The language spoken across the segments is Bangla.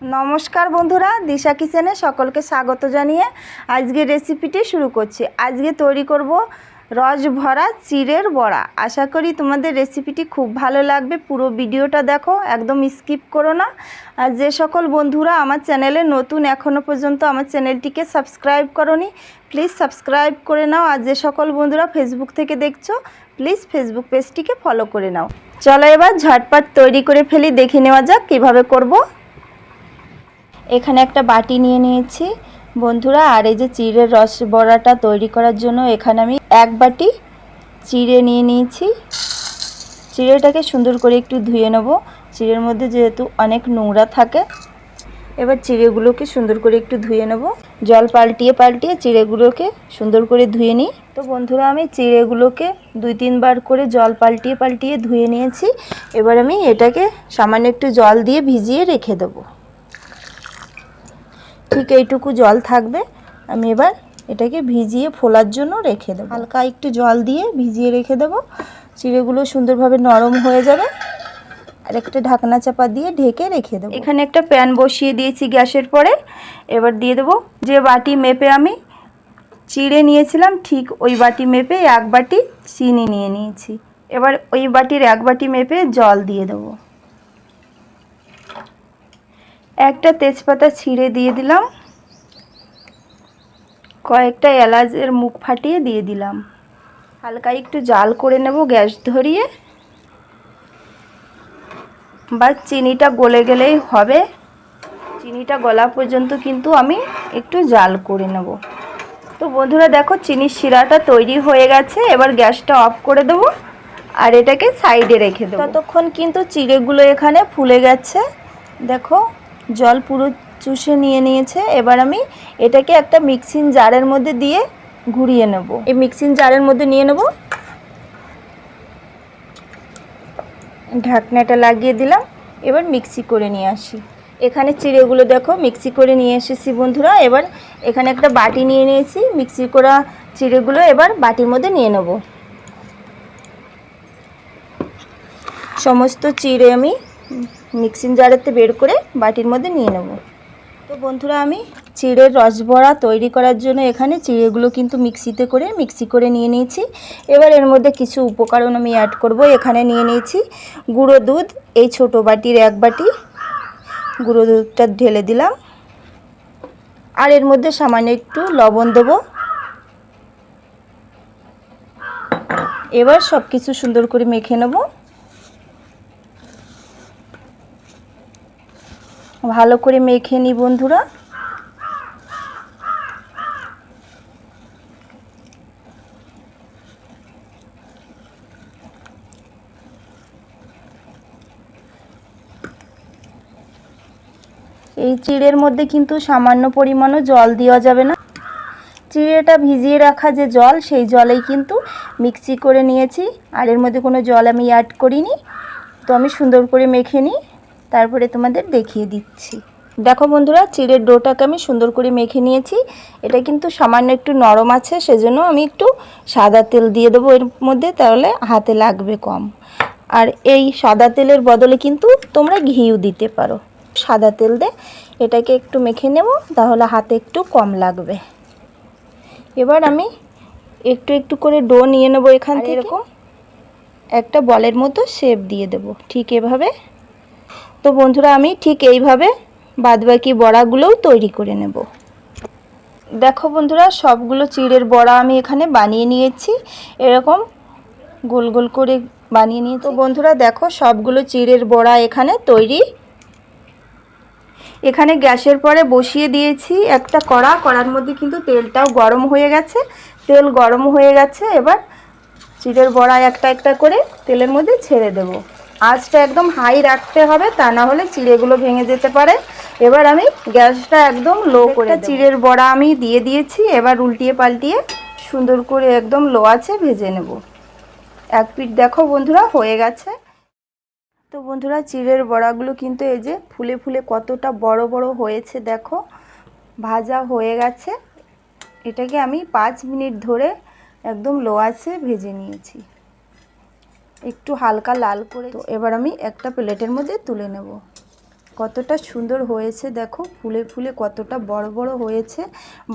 নমস্কার বন্ধুরা, দিশা কিচেনে সকলকে স্বাগত জানিয়ে আজকের রেসিপিটি শুরু করছি। আজকে তৈরি করব রস ভরা চিড়ের বড়া। আশা করি তোমাদের রেসিপিটি খুব ভালো লাগবে। পুরো ভিডিওটা দেখো, একদম স্কিপ করো না। আর যে সকল বন্ধুরা আমার চ্যানেলে নতুন এখনও পর্যন্ত আমার চ্যানেলটিকে সাবস্ক্রাইব করনি প্লিজ সাবস্ক্রাইব করে নাও। আর যে সকল বন্ধুরা ফেসবুক থেকে দেখছ প্লিজ ফেসবুক পেজটিকে ফলো করে নাও। চলো এবার ঝটপট তৈরি করে ফেলি, দেখে নেওয়া যাক কীভাবে করব। এখানে একটা বাটি নিয়ে নিয়েছি। বন্ধুরা, আর এই যে চিড়ের রস বড়াটা তৈরি করার জন্য এখানে আমি এক বাটি চিড়ে নিয়ে নিয়েছি। চিড়েটাকে সুন্দর করে একটু ধুয়ে নেব। চিড়ের মধ্যে যেহেতু অনেক নোংরা থাকে, এবার চিড়েগুলোকে সুন্দর করে একটু ধুয়ে নেব। জল পাল্টিয়ে পাল্টিয়ে চিড়েগুলোকে সুন্দর করে ধুয়ে নিই। তো বন্ধুরা, আমি চিড়েগুলোকে দুই তিনবার করে জল পাল্টিয়ে পাল্টিয়ে ধুয়ে নিয়েছি। এবার আমি এটাকে সামান্য একটু জল দিয়ে ভিজিয়ে রেখে দেবো। ঠিক এইটুকু জল থাকবে। আমি এবার এটাকে ভিজিয়ে ফোলার জন্য রেখে দেবো। হালকা একটু জল দিয়ে ভিজিয়ে রেখে দেবো। চিড়েগুলো সুন্দরভাবে নরম হয়ে যাবে। আর একটা ঢাকনা চাপা দিয়ে ঢেকে রেখে দেবো। এখানে একটা প্যান বসিয়ে দিয়েছি গ্যাসের পরে। এবার দিয়ে দেবো যে বাটি মেপে আমি চিড়ে নিয়েছিলাম, ঠিক ওই বাটি মেপে এক বাটি চিনি নিয়ে নিয়েছি। এবার ওই বাটির এক বাটি মেপে জল দিয়ে দেবো। একটা তেজপাতা ছিঁড়ে দিয়ে দিলাম। কয়েকটা এলাচের মুখ ফাটিয়ে দিয়ে দিলাম। হালকা একটু জাল করে নেব গ্যাস ধরিয়ে। বা চিনিটা গলে গেলেই হবে। চিনিটা গলা পর্যন্ত কিন্তু আমি একটু জাল করে নেব। তো বন্ধুরা, দেখো, চিনির শিরাটা তৈরি হয়ে গেছে। এবার গ্যাসটা অফ করে দেবো আর এটাকে সাইডে রেখে দেবো। ততক্ষণ কিন্তু চিড়েগুলো এখানে ফুলে গেছে। দেখো জল পুরো চুষে নিয়ে নিয়েছে। এবার আমি এটাকে একটা মিক্সিং জারের মধ্যে দিয়ে ঘুরিয়ে নেব। এই মিক্সিং জারের মধ্যে নিয়ে নেব। ঢাকনাটা লাগিয়ে দিলাম। এবার মিক্সি করে নিয়ে আসি। এখানে চিড়েগুলো দেখো মিক্সি করে নিয়ে এসেছি বন্ধুরা। এবার এখানে একটা বাটি নিয়ে নিয়েছি। মিক্সি করা চিড়েগুলো এবার বাটির মধ্যে নিয়ে নেব। সমস্ত চিড়ে আমি মিক্সিং জারেতে বের করে বাটির মধ্যে নিয়ে নেব। তো বন্ধুরা, আমি চিড়ের রসবড়া তৈরি করার জন্য এখানে চিড়েগুলো কিন্তু মিক্সিতে করে মিক্সি করে নিয়ে নিয়েছি। এবার এর মধ্যে কিছু উপকরণ আমি অ্যাড করব। এখানে নিয়ে নিয়েছি গুঁড়ো দুধ, এই ছোট বাটির এক বাটি। গুঁড়ো দুধটা ঢেলে দিলাম। আর এর মধ্যে সামান্য একটু লবণ দেবো। এবার সব কিছু সুন্দর করে মেখে নেব। ভালো করে মেখে নিই বন্ধুরা। এই চিড়ের মধ্যে কিন্তু সামান্য পরিমাণও জল দেওয়া যাবে না। চিড়েটা ভিজিয়ে রাখা যে জল, সেই জলেই কিন্তু মিক্সি করে নিয়েছি। আর এর মধ্যে কোনো জল আমি অ্যাড করিনি। তো আমি সুন্দর করে মেখে নিই তারপরে তোমাদের দেখিয়ে দিচ্ছি। দেখো বন্ধুরা চিড়ের ডোটাকে আমি সুন্দর করে মেখে নিয়েছি। এটা কিন্তু সামান্য একটু নরম আছে সেজন্য আমি একটু সাদা তেল দিয়ে দেবো এর মধ্যে তাহলে হাতে লাগবে কম। আর এই সাদা তেলের বদলে কিন্তু তোমরা ঘিও দিতে পারো। সাদা তেল দে এটাকে একটু মেখে নেব তাহলে হাতে একটু কম লাগবে। এবার আমি একটু একটু করে ডো নিয়ে নেব এখান থেকে। এরকম? একটা বলের মতো শেপ দিয়ে দেব। ঠিক এভাবে তো বন্ধুরা, আমি ঠিক এইভাবে বাদবাকি বড়াগুলোও তৈরি করে নেব। দেখো বন্ধুরা, সবগুলো চিড়ের বড়া আমি এখানে বানিয়ে নিয়েছি। এরকম গোল গোল করে বানিয়ে নিয়ে তো বন্ধুরা, দেখো সবগুলো চিড়ের বড়া এখানে তৈরি। এখানে গ্যাসের পরে বসিয়ে দিয়েছি একটা কড়া। কড়ার মধ্যে কিন্তু তেলটাও গরম হয়ে গেছে। তেল গরম হয়ে গেছে, এবার চিড়ের বড়া একটা একটা করে তেলের মধ্যে ছেড়ে দেবো। আঁচটা একদম হাই রাখতে হবে তা না হলে চিড়েগুলো ভেঙে যেতে পারে। এবার আমি গ্যাসটা একদম লো করে চিড়ের বড়া আমি দিয়ে দিয়েছি এবার উল্টিয়ে পাল্টিয়ে সুন্দর করে একদম লো আছে ভেজে নেব। এক পিঠ দেখো বন্ধুরা হয়ে গেছে। তো বন্ধুরা চিড়ের বড়াগুলো কিন্তু এই যে ফুলে ফুলে কতটা বড় বড় হয়েছে দেখো ভাজা হয়ে গেছে। এটাকে আমি পাঁচ মিনিট ধরে একদম লো আছে ভেজে নিয়েছি। একটু হালকা লাল করে তো এবার আমি একটা প্লেটের মধ্যে তুলে নেব। কতটা সুন্দর হয়েছে দেখো ফুলে ফুলে কতটা বড় বড় হয়েছে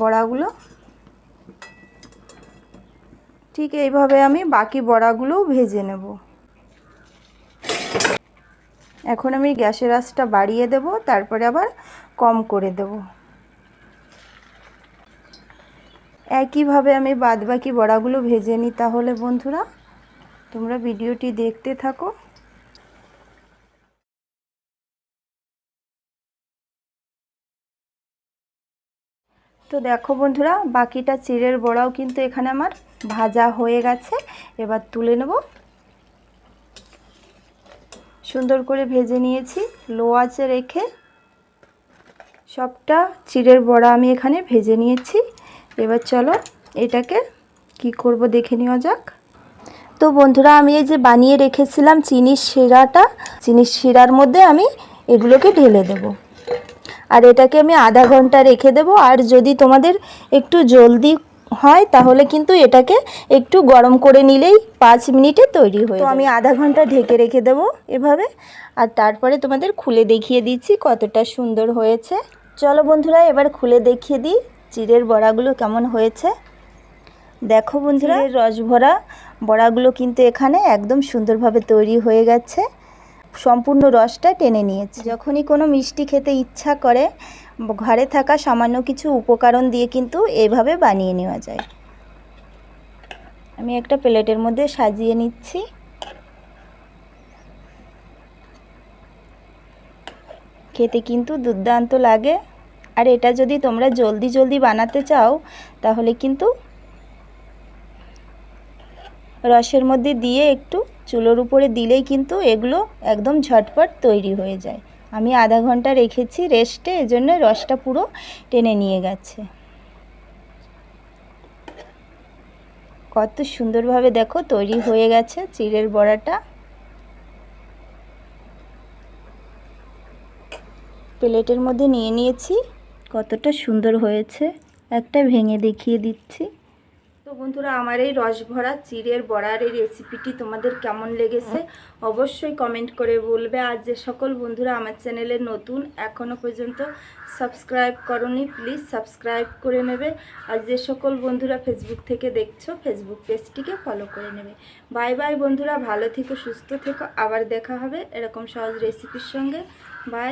বড়াগুলো। ঠিক এইভাবে আমি বাকি বড়াগুলোও ভেজে নেব। এখন আমি গ্যাসের আঁচটা বাড়িয়ে দেব তারপরে আবার কম করে দেব। একইভাবে আমি বাদবাকি বড়াগুলো ভেজে নিই তাহলে বন্ধুরা। তোমরা ভিডিওটি দেখতে থাকো। তো দেখো বন্ধুরা, বাকিটা চিড়ের বড়াও কিন্তু এখানে আমার ভাজা হয়ে গেছে। এবার তুলে নেব। সুন্দর করে ভেজে নিয়েছি, লো আঁচে রেখে। সবটা চিড়ের বড়া আমি এখানে ভেজে নিয়েছি। এবার চলো এটাকে কি করব দেখে নেওয়া যাক। তো বন্ধুরা আমি এই যে বানিয়ে রেখেছিলাম চিনির শিরাটা চিনির শিরার মধ্যে আমি এগুলোকে ঢেলে দেবো। আর এটাকে আমি আধা ঘণ্টা রেখে দেবো। আর যদি তোমাদের একটু জলদি হয় তাহলে কিন্তু এটাকে একটু গরম করে নিলেই পাঁচ মিনিটে তৈরি হয়ে তো আমি আধা ঘণ্টা ঢেকে রেখে দেবো এভাবে। আর তারপরে তোমাদের খুলে দেখিয়ে দিচ্ছি কতটা সুন্দর হয়েছে। চলো বন্ধুরা এবার খুলে দেখিয়ে দিই চিড়ের বড়াগুলো কেমন হয়েছে। দেখো বন্ধুরা। রস ভরা বড়াগুলো কিন্তু এখানে একদম সুন্দরভাবে তৈরি হয়ে গেছে। সম্পূর্ণ রসটা টেনে নিয়েছে। যখনই কোনো মিষ্টি খেতে ইচ্ছা করে, ঘরে থাকা সামান্য কিছু উপকরণ দিয়ে কিন্তু এভাবে বানিয়ে নেওয়া যায়। আমি একটা প্লেটের মধ্যে সাজিয়ে নিচ্ছি। খেতে কিন্তু দুর্দান্ত লাগে। আর এটা যদি তোমরা জলদি জলদি বানাতে চাও, তাহলে কিন্তু রসের মধ্যে দিয়ে একটু চুলোর উপরে দিলেই কিন্তু এগুলো একদম ঝটপট তৈরি হয়ে যায়। আমি আধা ঘণ্টা রেখেছি রেস্টে, এজন্য রসটা পুরো টেনে নিয়ে গেছে। কত সুন্দরভাবে দেখো তৈরি হয়ে গেছে চিড়ের বড়াটা। প্লেটের মধ্যে নিয়ে নিয়েছি, কতটা সুন্দর হয়েছে। একটা ভেঙে দেখিয়ে দিচ্ছি। তো বন্ধুরা, আমার এই রসভরা চিড়ের বড়ার এই রেসিপিটি তোমাদের কেমন লেগেছে অবশ্যই কমেন্ট করে বলবে। আর যে সকল বন্ধুরা আমার চ্যানেলে নতুন এখনও পর্যন্ত সাবস্ক্রাইব করনি প্লিজ সাবস্ক্রাইব করে নেবে। আর যে সকল বন্ধুরা ফেসবুক থেকে দেখছ ফেসবুক পেজটিকে ফলো করে নেবে। বাই বাই বন্ধুরা, ভালো থেকো, সুস্থ থেকো। আবার দেখা হবে এরকম সহজ রেসিপির সঙ্গে। বাই